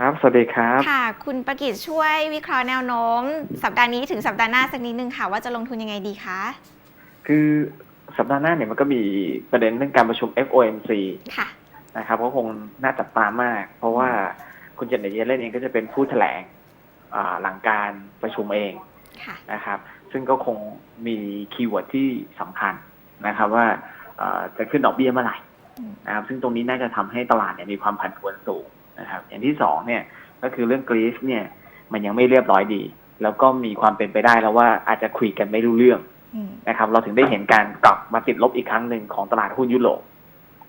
ครับ สวัสดีครับ ค่ะ คุณประกิตช่วยวิเคราะห์แนวโน้ม สัปดาห์นี้ถึงสัปดาห์หน้าสักนิดนึงค่ะ ว่าจะลงทุนยังไงดีคะ คือสัปดาห์หน้าเนี่ยมันก็มีประเด็นเรื่องการประชุม FOMC ค่ะนะครับก็คงน่าจับตามาก เพราะว่าคุณเจนเนตเยเลนเองก็จะเป็นผู้แถลงอ่าหลังการประชุมเองค่ะนะครับ ซึ่งก็คงมีคีย์เวิร์ดที่สำคัญนะครับว่าอ่าจะขึ้นดอกเบี้ยเมื่อไหร่อืมนะครับซึ่งตรงนี้น่าจะทำให้ตลาดเนี่ยมีความผันผวนสูง นะครับ อย่างที่สองเนี่ยก็คือเรื่องกรีซเนี่ย มันยังไม่เรียบร้อยดี แล้วก็มีความเป็นไปได้แล้วว่าอาจจะคุยกันไม่รู้เรื่องอืมนะครับ เราถึงได้เห็นการกลับมาติดลบอีกครั้งหนึ่งของตลาดหุ้นยุโรป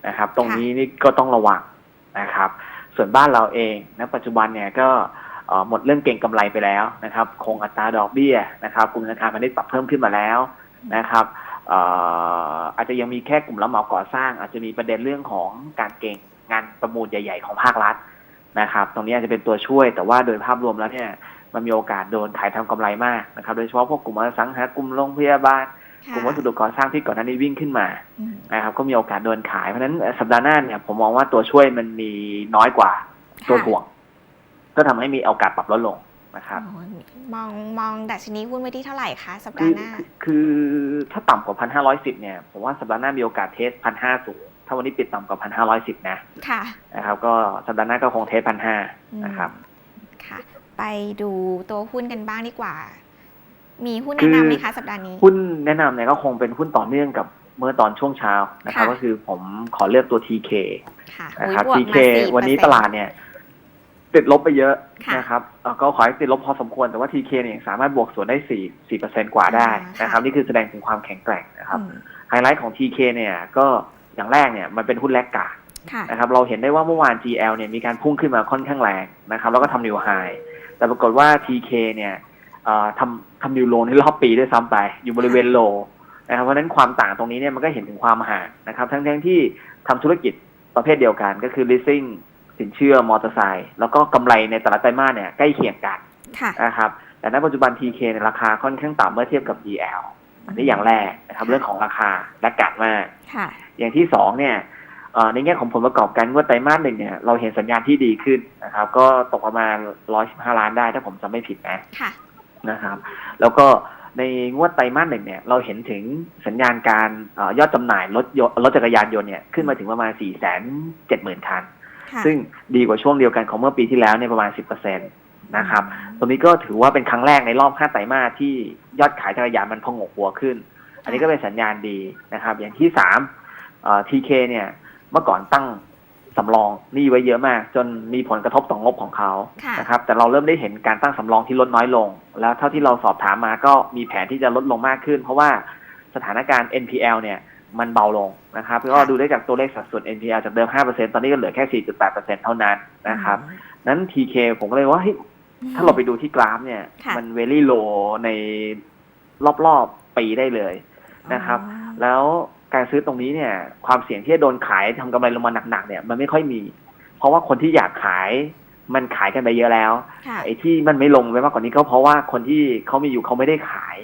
นะครับ ตรงนี้นี่ก็ต้องระวังนะครับ ส่วนบ้านเราเองณปัจจุบันเนี่ยก็เอ่อหมดเรื่องเก่งกำไรไปแล้วนะครับ คงอัตราดอกเบี้ยนะครับ กลุ่มธนาคารพาณิชย์ปรับเพิ่มขึ้นมาแล้วนะครับเอ่ออาจจะยังมีแค่กลุ่มรับเหมาก่อสร้าง อาจจะมีประเด็นเรื่องของการเก่งงานประมูลใหญ่ ๆ ของภาครัฐ นะครับ ตรงนี้อาจจะเป็นตัวช่วย แต่ว่าโดยภาพรวมแล้วเนี่ยมันมีโอกาสโดนขายทำกำไรมากนะครับ โดยเฉพาะพวกกลุ่มอสังหากลุ่มโรงพยาบาลกลุ่มวัสดุก่อสร้างที่ก่อนหน้านี้วิ่งขึ้นมาอืมนะครับ ก็มีโอกาสโดนขายเพราะฉะนั้นสัปดาห์หน้าเนี่ยผมมองว่าตัวช่วยมันมีน้อยกว่าตัวถ่วง ก็ทำให้มีโอกาสปรับลดลงนะครับโอ้ยมองมองดัชนีหุ้นไว้ที่เท่าไหร่คะสัปคืดาอห์หน้า คือถ้าต่ำกว่าพันห้าร้อยสิบเนี่ยผมว่าสัปดาห์หน้ามีโอกาสเทสพันห้าสูง ถ้าวันนี้ปิดต่ำกว่าพันห้าร้อยสิบนะค่ะนะครับ ก็สัปดาห์หน้าก็คงเทสพันห้าอืมนะครับค่ะ ไปดูตัวหุ้นกันบ้างดีกว่า มีหุ้นคือแนะนำไหมคะสัปดาห์นี้ หุ้นแนะนำเนี่ยก็คงเป็นหุ้นต่อเนื่องกับเมื่อตอนช่วงเช้านะครับค่ะก็คือผมขอเลือกตัว TK ค่ะนะครับอุ๊ย TK บวกมา4%วันนี้ตลาดเนี่ยติดลบไปเยอะค่ะนะครับเอ่อก็ขอให้ติดลบพอสมควร แต่ว่า TK เนี่ยสามารถบวกสวนได้สี่สี่เปอร์เซ็นกว่าได้อ่าค่ะนะครับ นี่คือแสดงถึงความแข็งแกร่งนะครับอืมไฮไลท์ของ TK เนี่ยก็ อย่างแรกเนี่ยมันเป็นหุ้นแลกกาดค่ะนะครับเราเห็นได้ว่าเมื่อวาน GL เนี่ยมีการพุ่งขึ้นมาค่อนข้างแรงนะครับแล้วก็ทำนิวไฮแต่ปรากฏว่า TK เนี่ยเอ่อทำทำนิวโลในรอบปีด้วยซ้ำไป อยู่บริเวณโลนะครับเพราะฉะนั้นความต่างตรงนี้เนี่ยมันก็เห็นถึงความห่างนะครับทั้งทั้งที่ทำธุรกิจประเภทเดียวกันก็คือ leasing สินเชื่อมอเตอร์ไซค์แล้วก็กำไรในแต่ละไตรมาสเนี่ยใกล้เคียงกันค่ะนะครับแต่ณปัจจุบัน TK ในยราคาค่อนข้างต่ำเมื่อเทียบกับ GL อันนี้อย่างแรกนะครับเรื่องของราคาและกัดมากค่ะอย่างที่สองเนี่ยเอ่อในแง่ของผลประกอบการงวดไตรมาสหนึ่งเนี่ยเราเห็นสัญญาณที่ดีขึ้นนะครับ ก็ตกประมาณ115ล้านได้ถ้าผมจำไม่ผิดนะค่ะนะครับ แล้วก็ในงวดไตรมาสหนึ่งเนี่ยเราเห็นถึงสัญญาณการเออยอดจำหน่ายรถยนต์รถจักรยานยนต์เนี่ยขึ้นมาถึงประมาณ4 7 0 0 0 0คันค่ะซึ่งดีกว่าช่วงเดียวกันของเมื่อปีที่แล้วเนี่ยประมาณ10%นะครับ ตรงนี้ก็ถือว่าเป็นครั้งแรกในรอบ5ไตรมาสที่ยอดขายจักรยานมันพองกหัวขึ้น อันนี้ก็เป็นสัญญาณดีนะครับ อย่างที่สามเอ่อ TK เนี่ยเมื่อก่อนตั้งสำรองหนี้ไว้เยอะมาก จนมีผลกระทบต่องบของเขาค่ะนะครับ แต่เราเริ่มได้เห็นการตั้งสำรองที่ลดน้อยลง แล้วเท่าที่เราสอบถามมาก็มีแผนที่จะลดลงมากขึ้น เพราะว่าสถานการณ์ NPL เนี่ยมันเบาลงนะครับก็ดูได้จากตัวเลขสัดส่วน NPL จากเดิม 5%ตอนนี้ก็เหลือแค่ 4.8%เท่านั้นนะครับ นั้น TK ผมก็เลยว่าเฮ้ย ถ้าเราไปดูที่กราฟเนี่ย ค่ะ มันเวลี่โลในรอบๆปีได้เลยนะครับอ๋อแล้วการซื้อตรงนี้เนี่ย ความเสี่ยงที่จะโดนขายทำกำไรลงมาหนักๆเนี่ยมันไม่ค่อยมี เพราะว่าคนที่อยากขายมันขายกันไปเยอะแล้ว ค่ะไอ้ที่มันไม่ลงไปมากกว่านี้ก็เพราะว่าคนที่เขามีอยู่เขาไม่ได้ขาย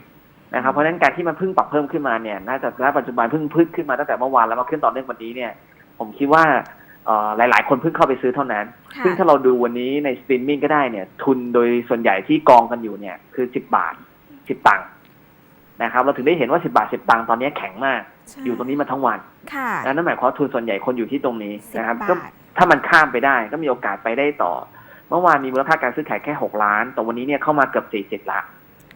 นะครับเพราะฉะนั้นการที่มันเพิ่งปรับเพิ่มขึ้นมาเนี่ยน่าจะณปัจจุบันเพิ่งพึ่งขึ้นมาตั้งแต่เมื่อวานแล้วมาขึ้นต่อเนื่องวันนี้เนี่ย ผมคิดว่าเอ่อ หลาย ๆ คนเพิ่งเข้าไปซื้อเท่านั้นค่ะซึ่งถ้าเราดูวันนี้ในสตรีมมิ่งก็ได้เนี่ย ทุนโดยส่วนใหญ่ที่กองกันอยู่เนี่ย คือสิบบาทสิบตังค์นะครับ เราถึงได้เห็นว่าสิบาทสิบตังค์ตอนนี้แข็งมากใช่อยู่ตรงนี้มาทั้งวันค่ะนั่นหมายความว่าทุนส่วนใหญ่คนอยู่ที่ตรงนี้สิบนะครับบาก็ทถ้ามันข้ามไปได้ก็มีโอกาสไปได้ต่อ เมื่อวานมีมูลค่าการซื้อขายแค่หกล้าน แต่วันนี้เนี่ยเข้ามาเกือบสี่สิบละ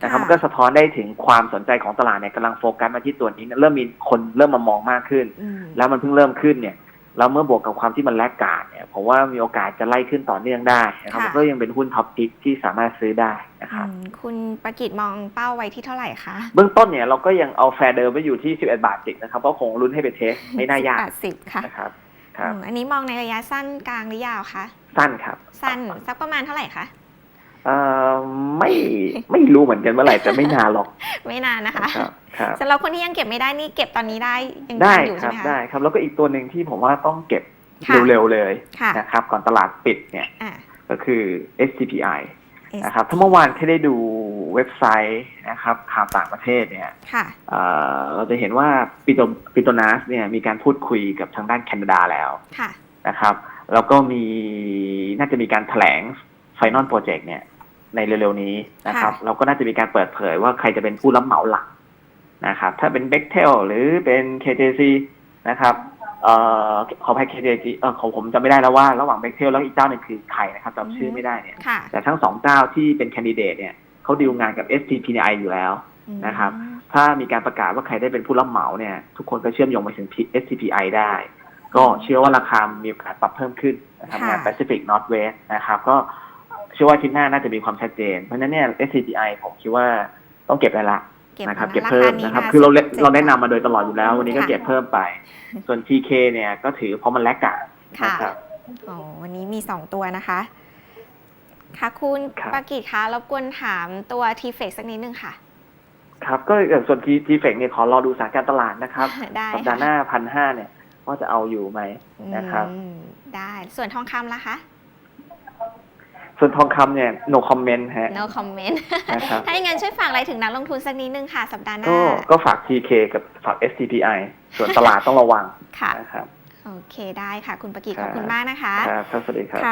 นะครับค่ะมันก็สะท้อนได้ถึงความสนใจของตลาดเนี่ยกำลังโฟกัสมาที่ตัวนี้ เริ่มมีคนเริ่มมามองมากขึ้นอืมแล้วมันเพิ่งเริ่มขึ้นเนี่ย แล้วเมื่อบวกกับความที่มันแลกกาดเนี่ยผมว่ามีโอกาสจะไล่ขึ้นต่อเนื่องได้นะครับค่ะมันก็ยังเป็นหุ้นท็อปพิกที่สามารถซื้อได้นะครับอืมคุณประกิตมองเป้าไว้ที่เท่าไหร่คะ เบื้องต้นเนี่ยเราก็ยังเอาแฟร์เดิมไปอยู่ที่ 11 บาทสินะครับก็คงลุ้นให้ไปเทสไม่น่ายากแปดสิบค่ะนะครับครับอืมอันนี้มองในระยะสั้นกลางหรือยาวคะสั้นครับ สั้นสักประมาณเท่าไหร่คะ เอ่อไม่ไม่รู้เหมือนกันเมื่อไหร่แต่ไม่นานหรอกไม่นานนะคะครับครับสำหรับคนที่ยังเก็บไม่ได้นี่เก็บตอนนี้ได้ยังได้ทันอยู่คใช่รับไหมคะได้ครับ แล้วก็อีกตัวหนึ่งที่ผมว่าต้องเก็บค่ะ เร็วๆเลยค่ะนะครับ ก่อนตลาดปิดเนี่ยอ่า ก็คือ SCPI S นะครับถ้าเมื่อวานที่ได้ดูเว็บไซต์นะครับข่าวต่างประเทศเนี่ยค่ะ เอ่อเราจะเห็นว่าปิโตปิโตนัสเนี่ยมีการพูดคุยกับทางด้านแคนาดาแล้ว ค่ะ นะครับแล้วก็มีน่าจะมีการแถลง ไฟนอลโปรเจกต์เนี่ย ในเร็วๆนี้นะครับค่ะเราก็น่าจะมีการเปิดเผยว่าใครจะเป็นผู้รับเหมาหลักนะครับ ถ้าเป็นเบ c เทลหรือเป็น KJC นะครับเอ่อขอให้ KJC เออของผมจำไม่ได้แล้วว่า ระหว่างเบ c เทลแล้วอีกเจ้าหนึ่งคือใครนะครับจำชื่อไม่ได้เนี่ยค่ะแต่ทั้งสองเจ้าที่เป็นแคนดิเดตเนี่ยเขาดีลงานกับ STPI อยู่แล้วนะครับอืมถ้ามีการประกาศว่าใครได้เป็นผู้รับเหมาเนี่ย ทุกคนก็เชื่อมโยงไปถึง SCPI ได้ ก็เชื่อว่าราคามีโอกาสปรับเพิ่มขึ้นนะครับค่ะงาน Pacific Northwest นะครับ ก็เชื่อว่าอาทิตย์หน้าน่าจะมีความชัดเจน เพราะฉะนั้นเนี่ย SCPI ผมคิดว่าต้องเก็บได้ละเก็บนะครับไว้เก็บนะเพิ่มานะครับะคือเราเล่น17เราแนะนำมาโดยตลอดอยู่แล้ว วันนี้ก็ค่ะเก็บเพิ่มไป ส่วน TK เนี่ยก็ถือเพราะมันแลกกันค่ะนะครับโอ้วันนี้มี2ตัวนะคะ ค่ะคุณครับปากิจคะรบกวนถามตัว t f e x สักนิดนึงค่ะ ครับก็อย่างส่วน T T f e c เนี่ยขอรอดูสถานการณ์ตลาดนะครับได้สัปดาห์หน้าพันห้าเนี่ยว่าจะเอาอยู่ไหมนะครับอืมได้ส่วนทองคำล่ะคะ ส่วนทองคำเนี่ย no comment ฮะ no comment นะครับ ถ้าอย่างนั้นช่วยฝากอะไรถึงนักลงทุนสักนิดนึงค่ะ สัปดาห์หน้า ก็ก็ฝาก TK กับฝาก STPI ส่วนตลาดต้องระวังค่ะนะครับ โอเคได้ค่ะ คุณปากิจครัขบอบคุณมากนะคะ ครับครับสวัสดีครับค่ะ